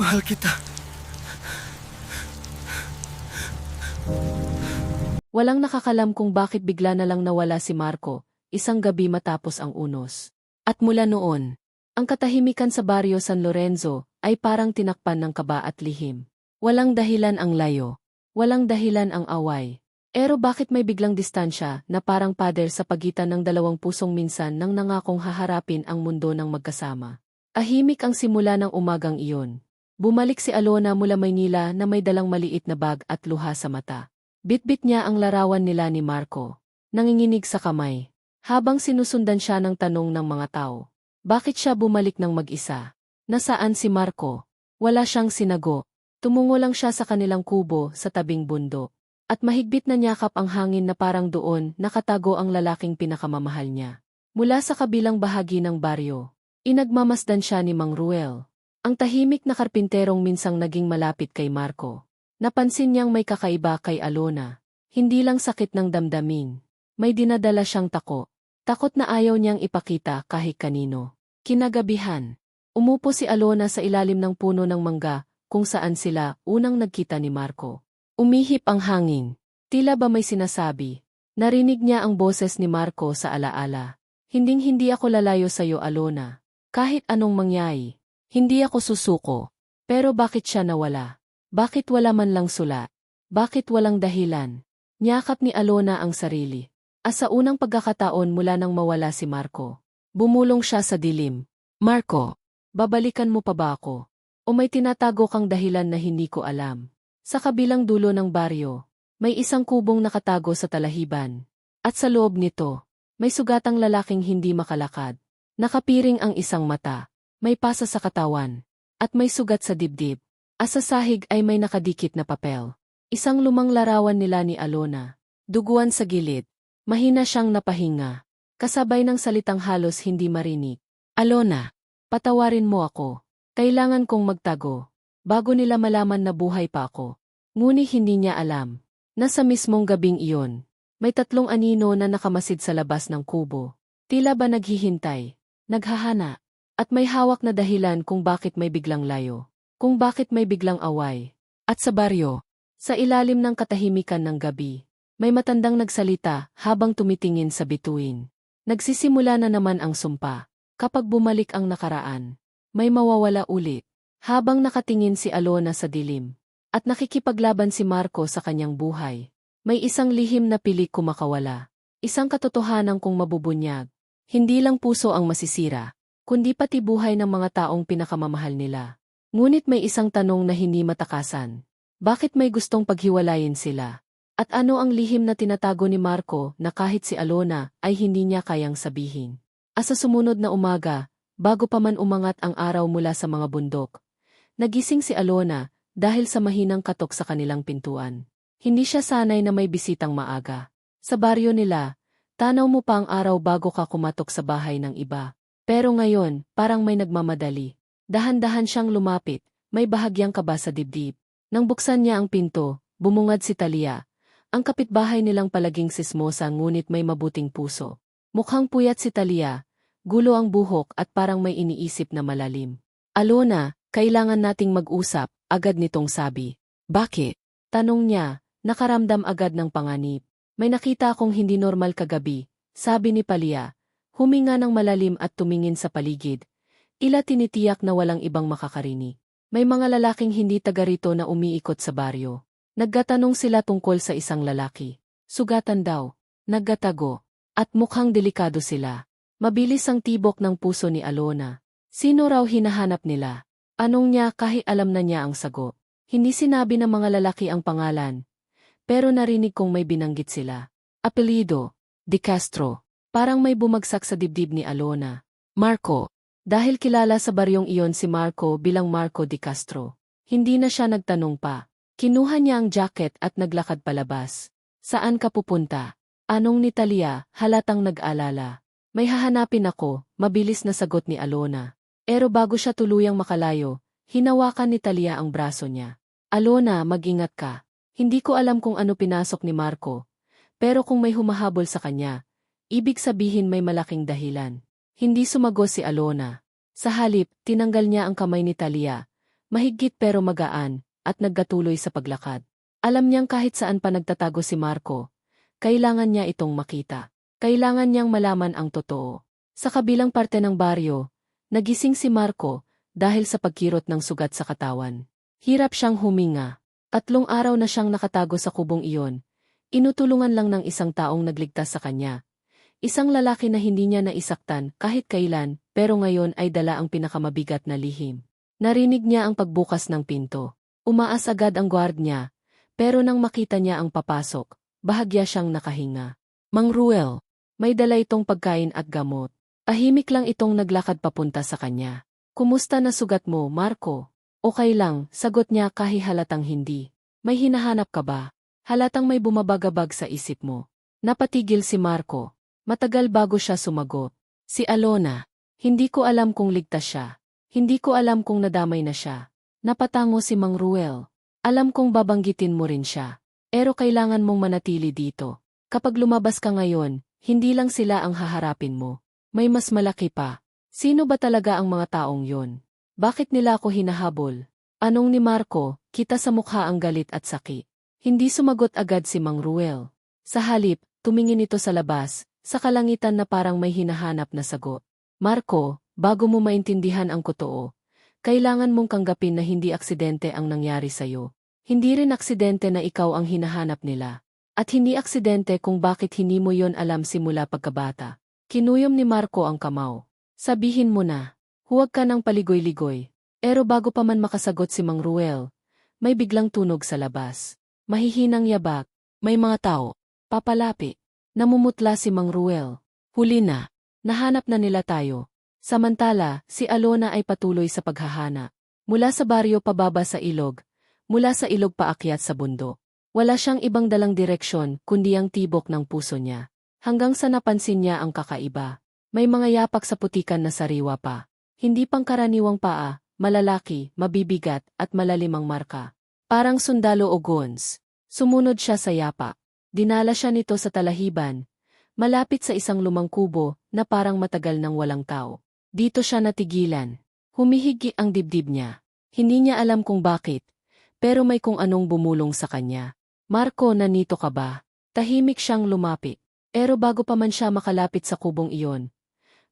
Mahal kita. Walang nakakalam kung bakit bigla na lang nawala si Marco, isang gabi matapos ang unos. At mula noon, ang katahimikan sa baryo San Lorenzo ay parang tinakpan ng kaba at lihim. Walang dahilan ang layo. Walang dahilan ang away. Pero bakit may biglang distansya na parang pader sa pagitan ng dalawang pusong minsan nang nangakong haharapin ang mundo ng magkasama? Ahimik ang simula ng umagang iyon. Bumalik si Alona mula Maynila na may dalang maliit na bag at luha sa mata. Bitbit niya ang larawan nila ni Marco. Nanginginig sa kamay. Habang sinusundan siya ng tanong ng mga tao. Bakit siya bumalik ng mag-isa? Nasaan si Marco? Wala siyang sinago. Tumungo lang siya sa kanilang kubo sa tabing bundok. At mahigpit na niyakap ang hangin na parang doon nakatago ang lalaking pinakamamahal niya. Mula sa kabilang bahagi ng baryo, inagmamasdan siya ni Mang Ruel. Ang tahimik na karpinterong minsang naging malapit kay Marco. Napansin niyang may kakaiba kay Alona. Hindi lang sakit ng damdamin. May dinadala siyang tako. Takot na ayaw niyang ipakita kahit kanino. Kinagabihan. Umupo si Alona sa ilalim ng puno ng mangga kung saan sila unang nagkita ni Marco. Umihip ang hangin. Tila ba may sinasabi? Narinig niya ang boses ni Marco sa alaala. Hinding-hindi ako lalayo sa iyo, Alona. Kahit anong mangyari. Hindi ako susuko. Pero bakit siya nawala? Bakit wala man lang sula? Bakit walang dahilan? Niyakap ni Alona ang sarili. As sa unang pagkakataon mula nang mawala si Marco. Bumulong siya sa dilim. Marco, babalikan mo pa ba ako? O may tinatago kang dahilan na hindi ko alam? Sa kabilang dulo ng baryo, may isang kubong nakatago sa talahiban. At sa loob nito, may sugatang lalaking hindi makalakad. Nakapiring ang isang mata, may pasa sa katawan, at may sugat sa dibdib. As sa sahig ay may nakadikit na papel. Isang lumang larawan nila ni Alona. Duguan sa gilid. Mahina siyang napahinga. Kasabay ng salitang halos hindi marinig. Alona, patawarin mo ako. Kailangan kong magtago. Bago nila malaman na buhay pa ako. Ngunit hindi niya alam. Nasa mismong gabing iyon. May tatlong anino na nakamasid sa labas ng kubo. Tila ba naghihintay. Naghahana. At may hawak na dahilan kung bakit may biglang layo. Kung bakit may biglang away. At sa baryo. Sa ilalim ng katahimikan ng gabi. May matandang nagsalita habang tumitingin sa bituin. Nagsisimula na naman ang sumpa. Kapag bumalik ang nakaraan, may mawawala ulit. Habang nakatingin si Alona sa dilim. At nakikipaglaban si Marco sa kanyang buhay. May isang lihim na pilik kumakawala. Isang katotohanan kung mabubunyag. Hindi lang puso ang masisira, kundi pati buhay ng mga taong pinakamamahal nila. Ngunit may isang tanong na hindi matakasan. Bakit may gustong paghiwalayin sila? At ano ang lihim na tinatago ni Marco na kahit si Alona ay hindi niya kayang sabihin? Asa sumunod na umaga, bago pa man umangat ang araw mula sa mga bundok, nagising si Alona dahil sa mahinang katok sa kanilang pintuan. Hindi siya sanay na may bisitang maaga. Sa baryo nila, tanaw mo pa ang araw bago ka kumatok sa bahay ng iba. Pero ngayon, parang may nagmamadali. Dahan-dahan siyang lumapit, may bahagyang kaba sa dibdib. Nang buksan niya ang pinto, bumungad si Talia. Ang kapitbahay nilang palaging sismosa ngunit may mabuting puso. Mukhang puyat si Talia, gulo ang buhok at parang may iniisip na malalim. Alona, kailangan nating mag-usap, agad nitong sabi. Bakit? Tanong niya, nakaramdam agad ng panganib. May nakita akong hindi normal kagabi, sabi ni Palia. Huminga ng malalim at tumingin sa paligid. Ila tinitiyak na walang ibang makakarinig. May mga lalaking hindi taga rito na umiikot sa baryo. Naggatanong sila tungkol sa isang lalaki. Sugatan daw. Naggatago. At mukhang delikado sila. Mabilis ang tibok ng puso ni Alona. Sino raw hinahanap nila? Anong niya kahit alam na niya ang sago? Hindi sinabi ng mga lalaki ang pangalan. Pero narinig kong may binanggit sila. Apelido. De Castro. Parang may bumagsak sa dibdib ni Alona. Marco. Dahil kilala sa baryong iyon si Marco bilang Marco de Castro. Hindi na siya nagtanong pa. Kinuha niya ang jacket at naglakad palabas. Saan ka pupunta? Anong ni Talia, halatang nag-alala. May hahanapin ako, mabilis na sagot ni Alona. Pero bago siya tuluyang makalayo, hinawakan ni Talia ang braso niya. Alona, mag-ingat ka. Hindi ko alam kung ano pinasok ni Marco. Pero kung may humahabol sa kanya, ibig sabihin may malaking dahilan. Hindi sumago si Alona. Sa halip, tinanggal niya ang kamay ni Talia. mahigit pero magaan, at nagkatuloy sa paglakad. Alam niyang kahit saan pa nagtatago si Marco, kailangan niya itong makita. Kailangan niyang malaman ang totoo. Sa kabilang parte ng baryo, nagising si Marco dahil sa pagkirot ng sugat sa katawan. Hirap siyang huminga. Tatlong araw na siyang nakatago sa kubong iyon. Inutulungan lang ng isang taong nagligtas sa kanya. Isang lalaki na hindi niya naisaktan kahit kailan, pero ngayon ay dala ang pinakamabigat na lihim. Narinig niya ang pagbukas ng pinto. Umaas agad ang guard pero nang makita niya ang papasok, bahagya siyang nakahinga. Mang Ruel, may dala itong pagkain at gamot. Ahimik lang itong naglakad papunta sa kanya. Kumusta na sugat mo, Marco? Okay lang, sagot niya kahihalatang hindi. May hinahanap ka ba? Halatang may bumabagabag sa isip mo. Napatigil si Marco. Matagal bago siya sumagot. Si Alona. Hindi ko alam kung ligtas siya. Hindi ko alam kung nadamay na siya. Napatango si Mang Ruel. Alam kong babanggitin mo rin siya. Pero kailangan mong manatili dito. Kapag lumabas ka ngayon, hindi lang sila ang haharapin mo. May mas malaki pa. Sino ba talaga ang mga taong yon? Bakit nila ako hinahabol? Anong ni Marco, kita sa mukha ang galit at saki. Hindi sumagot agad si Mang Ruel. Sa halip, tumingin ito sa labas, sa kalangitan na parang may hinahanap na sagot. Marco, bago mo maintindihan ang kotoo, kailangan mong kanggapin na hindi aksidente ang nangyari sa'yo. Hindi rin aksidente na ikaw ang hinahanap nila. At hindi aksidente kung bakit hindi mo yon alam simula pagkabata. Kinuyom ni Marco ang kamao. Sabihin mo na, huwag ka ng paligoy-ligoy. Pero bago pa man makasagot si Mang Ruel, may biglang tunog sa labas. Mahihinang yabak, may mga tao, papalapi. Namumutla si Mang Ruel. Huli na, nahanap na nila tayo. Samantala, si Alona ay patuloy sa paghahana. Mula sa baryo pababa sa ilog, mula sa ilog paakyat sa bundo. Wala siyang ibang dalang direksyon kundi ang tibok ng puso niya. Hanggang sa napansin niya ang kakaiba. May mga yapak sa putikan na sariwa pa. Hindi pangkaraniwang paa, malalaki, mabibigat, at malalimang marka. Parang sundalo o guns. Sumunod siya sa yapa. Dinala siya nito sa talahiban, malapit sa isang lumang kubo na parang matagal nang walang tao. Dito siya natigilan. Humihigi ang dibdib niya. Hindi niya alam kung bakit, pero may kung anong bumulong sa kanya. Marco, nanito ka ba? Tahimik siyang lumapit. Pero bago pa man siya makalapit sa kubong iyon,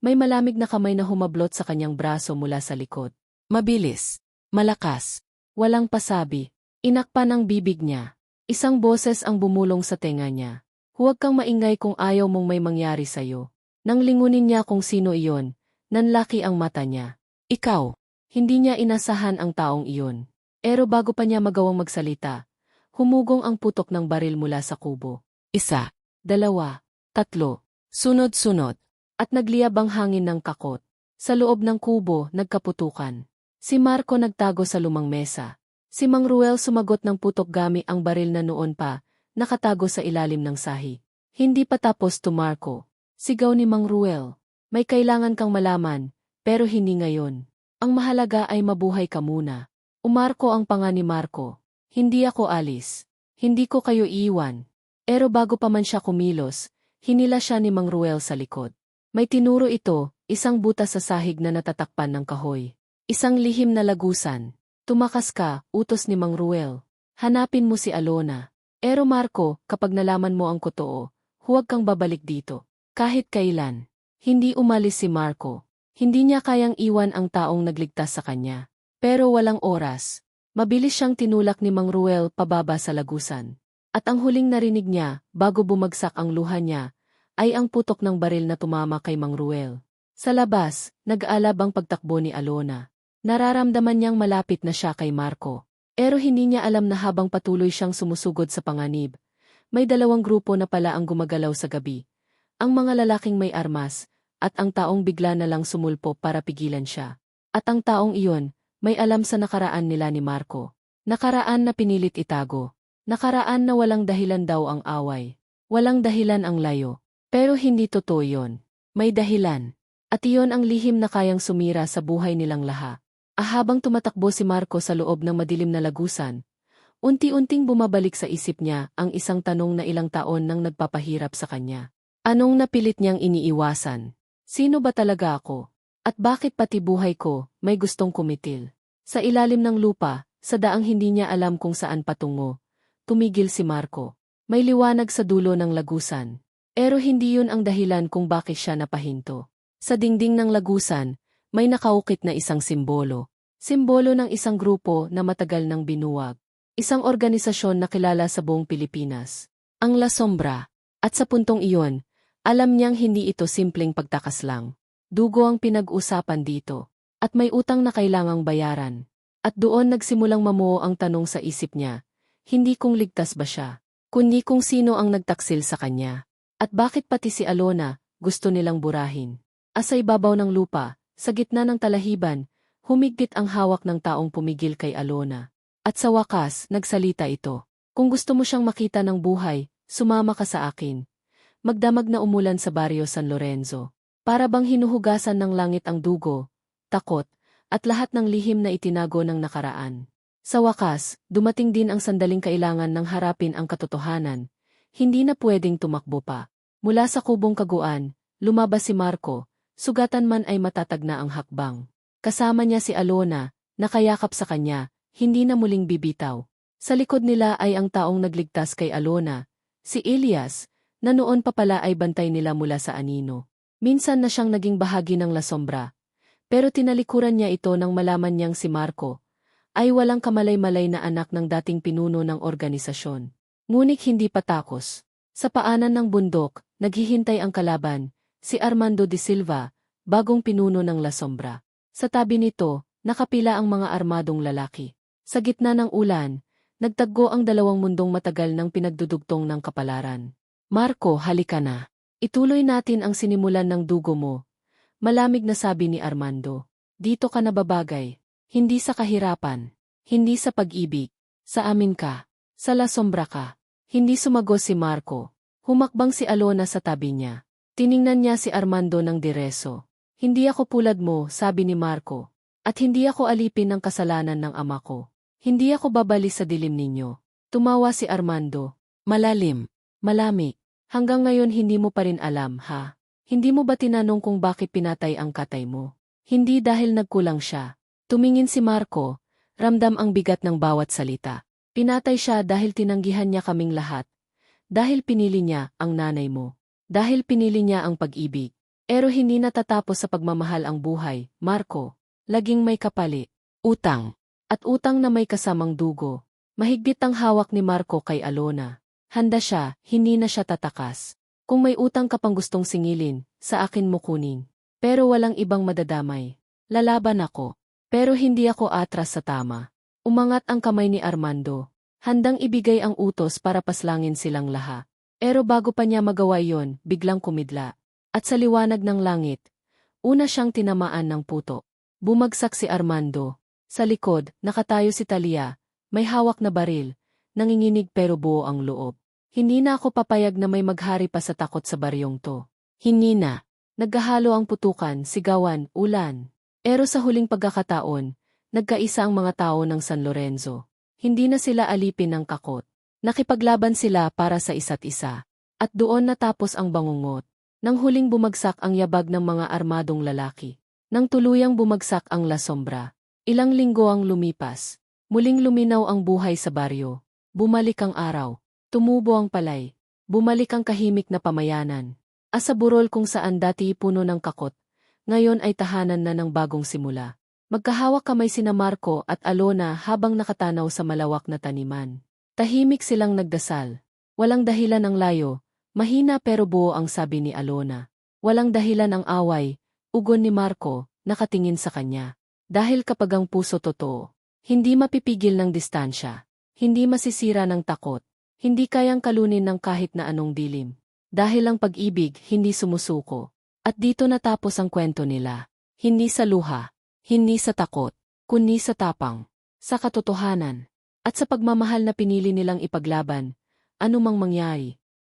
may malamig na kamay na humablot sa kanyang braso mula sa likod. Mabilis, malakas, walang pasabi. Inakpan ang bibig niya. Isang boses ang bumulong sa tenga niya. Huwag kang maingay kung ayaw mong may mangyari sa'yo. Nang lingunin niya kung sino iyon, Nanlaki ang mata niya. Ikaw, hindi niya inasahan ang taong iyon. Pero bago pa niya magawang magsalita, humugong ang putok ng baril mula sa kubo. Isa, dalawa, tatlo, sunod-sunod, at nagliyab ang hangin ng kakot. Sa loob ng kubo, nagkaputukan. Si Marco nagtago sa lumang mesa. Si Mang Ruel sumagot ng putok gami ang baril na noon pa, nakatago sa ilalim ng sahi. Hindi pa tapos to Marco. Sigaw ni Mang Ruel. May kailangan kang malaman, pero hindi ngayon. Ang mahalaga ay mabuhay ka muna. Umarko ang panga ni Marco. Hindi ako alis. Hindi ko kayo iiwan. Pero bago pa man siya kumilos, hinila siya ni Mang Ruel sa likod. May tinuro ito, isang butas sa sahig na natatakpan ng kahoy. Isang lihim na lagusan. Tumakas ka, utos ni Mang Ruel. Hanapin mo si Alona. Pero Marco, kapag nalaman mo ang kotoo, huwag kang babalik dito. Kahit kailan. Hindi umalis si Marco. Hindi niya kayang iwan ang taong nagligtas sa kanya. Pero walang oras. Mabilis siyang tinulak ni Mang Ruel pababa sa lagusan. At ang huling narinig niya, bago bumagsak ang luha niya, ay ang putok ng baril na tumama kay Mang Ruel. Sa labas, nag-aalab ang pagtakbo ni Alona. Nararamdaman niyang malapit na siya kay Marco. Pero hindi niya alam na habang patuloy siyang sumusugod sa panganib, may dalawang grupo na pala ang gumagalaw sa gabi. Ang mga lalaking may armas, at ang taong bigla na lang sumulpo para pigilan siya. At ang taong iyon, may alam sa nakaraan nila ni Marco. Nakaraan na pinilit itago. Nakaraan na walang dahilan daw ang away. Walang dahilan ang layo. Pero hindi totoo yon. May dahilan. At iyon ang lihim na kayang sumira sa buhay nilang laha. Ahabang tumatakbo si Marco sa loob ng madilim na lagusan, unti-unting bumabalik sa isip niya ang isang tanong na ilang taon nang nagpapahirap sa kanya. Anong napilit niyang iniiwasan? Sino ba talaga ako? At bakit pati buhay ko, may gustong kumitil? Sa ilalim ng lupa, sa daang hindi niya alam kung saan patungo, tumigil si Marco. May liwanag sa dulo ng lagusan. Pero hindi yun ang dahilan kung bakit siya napahinto. Sa dingding ng lagusan, may nakaukit na isang simbolo. Simbolo ng isang grupo na matagal nang binuwag. Isang organisasyon na kilala sa buong Pilipinas. Ang La Sombra. At sa puntong iyon, alam niyang hindi ito simpleng pagtakas lang. Dugo ang pinag-usapan dito. At may utang na kailangang bayaran. At doon nagsimulang mamuo ang tanong sa isip niya. Hindi kung ligtas ba siya, kundi kung sino ang nagtaksil sa kanya. At bakit pati si Alona, gusto nilang burahin. Asa ibabaw ng lupa, sa gitna ng talahiban, humigpit ang hawak ng taong pumigil kay Alona. At sa wakas, nagsalita ito. Kung gusto mo siyang makita ng buhay, sumama ka sa akin. Magdamag na umulan sa baryo San Lorenzo. Para bang hinuhugasan ng langit ang dugo, takot, at lahat ng lihim na itinago ng nakaraan. Sa wakas, dumating din ang sandaling kailangan ng harapin ang katotohanan. Hindi na pwedeng tumakbo pa. Mula sa kubong kaguan, lumabas si Marco, sugatan man ay matatag na ang hakbang. Kasama niya si Alona, nakayakap sa kanya, hindi na muling bibitaw. Sa likod nila ay ang taong nagligtas kay Alona, si Elias, na noon pa pala ay bantay nila mula sa anino. Minsan na siyang naging bahagi ng La Sombra. Pero tinalikuran niya ito nang malaman niyang si Marco, ay walang kamalay-malay na anak ng dating pinuno ng organisasyon. Ngunit hindi patakos. Sa paanan ng bundok, naghihintay ang kalaban, si Armando de Silva, bagong pinuno ng La Sombra. Sa tabi nito, nakapila ang mga armadong lalaki. Sa gitna ng ulan, nagtaggo ang dalawang mundong matagal ng pinagdudugtong ng kapalaran. Marco, halika na. Ituloy natin ang sinimulan ng dugo mo. Malamig na sabi ni Armando. Dito ka nababagay. Hindi sa kahirapan, hindi sa pag-ibig, sa amin ka, sa la sombra ka. Hindi sumagos si Marco. Humakbang si Alona sa tabi niya. Tiningnan niya si Armando ng direso. Hindi ako pulad mo, sabi ni Marco. At hindi ako alipin ng kasalanan ng ama ko. Hindi ako babali sa dilim ninyo. Tumawa si Armando. Malalim. Malami. Hanggang ngayon hindi mo pa rin alam, ha? Hindi mo ba tinanong kung bakit pinatay ang katay mo? Hindi dahil nagkulang siya, Tumingin si Marco, ramdam ang bigat ng bawat salita. Pinatay siya dahil tinanggihan niya kaming lahat. Dahil pinili niya ang nanay mo. Dahil pinili niya ang pag-ibig. Pero hindi natatapos sa pagmamahal ang buhay, Marco. Laging may kapali. Utang. At utang na may kasamang dugo. Mahigpit ang hawak ni Marco kay Alona. Handa siya, hindi na siya tatakas. Kung may utang ka pang gustong singilin, sa akin mo kunin. Pero walang ibang madadamay. Lalaban ako. Pero hindi ako atras sa tama. Umangat ang kamay ni Armando. Handang ibigay ang utos para paslangin silang laha. Pero bago pa niya magawa yon, biglang kumidla. At sa liwanag ng langit, una siyang tinamaan ng puto. Bumagsak si Armando. Sa likod, nakatayo si Talia, may hawak na baril, nanginginig pero buo ang loob. Hindi na ako papayag na may maghari pa sa takot sa baryong to. Hindi na. Naghahalo ang putukan, sigawan, ulan. Pero sa huling pagkakataon, nagkaisa ang mga tao ng San Lorenzo. Hindi na sila alipin ng kakot. Nakipaglaban sila para sa isa't isa. At doon natapos ang bangungot. Nang huling bumagsak ang yabag ng mga armadong lalaki. Nang tuluyang bumagsak ang La Sombra. Ilang linggo ang lumipas. Muling luminaw ang buhay sa baryo. Bumalik ang araw. Tumubo ang palay. Bumalik ang kahimik na pamayanan. Asa burol kung saan dati puno ng kakot, ngayon ay tahanan na ng bagong simula. Magkahawak kamay sina Marco at Alona habang nakatanaw sa malawak na taniman. Tahimik silang nagdasal. Walang dahilan ang layo, mahina pero buo ang sabi ni Alona. Walang dahilan ang away, ugon ni Marco, nakatingin sa kanya. Dahil kapag ang puso totoo, hindi mapipigil ng distansya, hindi masisira ng takot, hindi kayang kalunin ng kahit na anong dilim. Dahil ang pag-ibig hindi sumusuko. At dito natapos ang kwento nila. Hindi sa luha, hindi sa takot, kundi sa tapang, sa katotohanan, at sa pagmamahal na pinili nilang ipaglaban, anumang mangyari.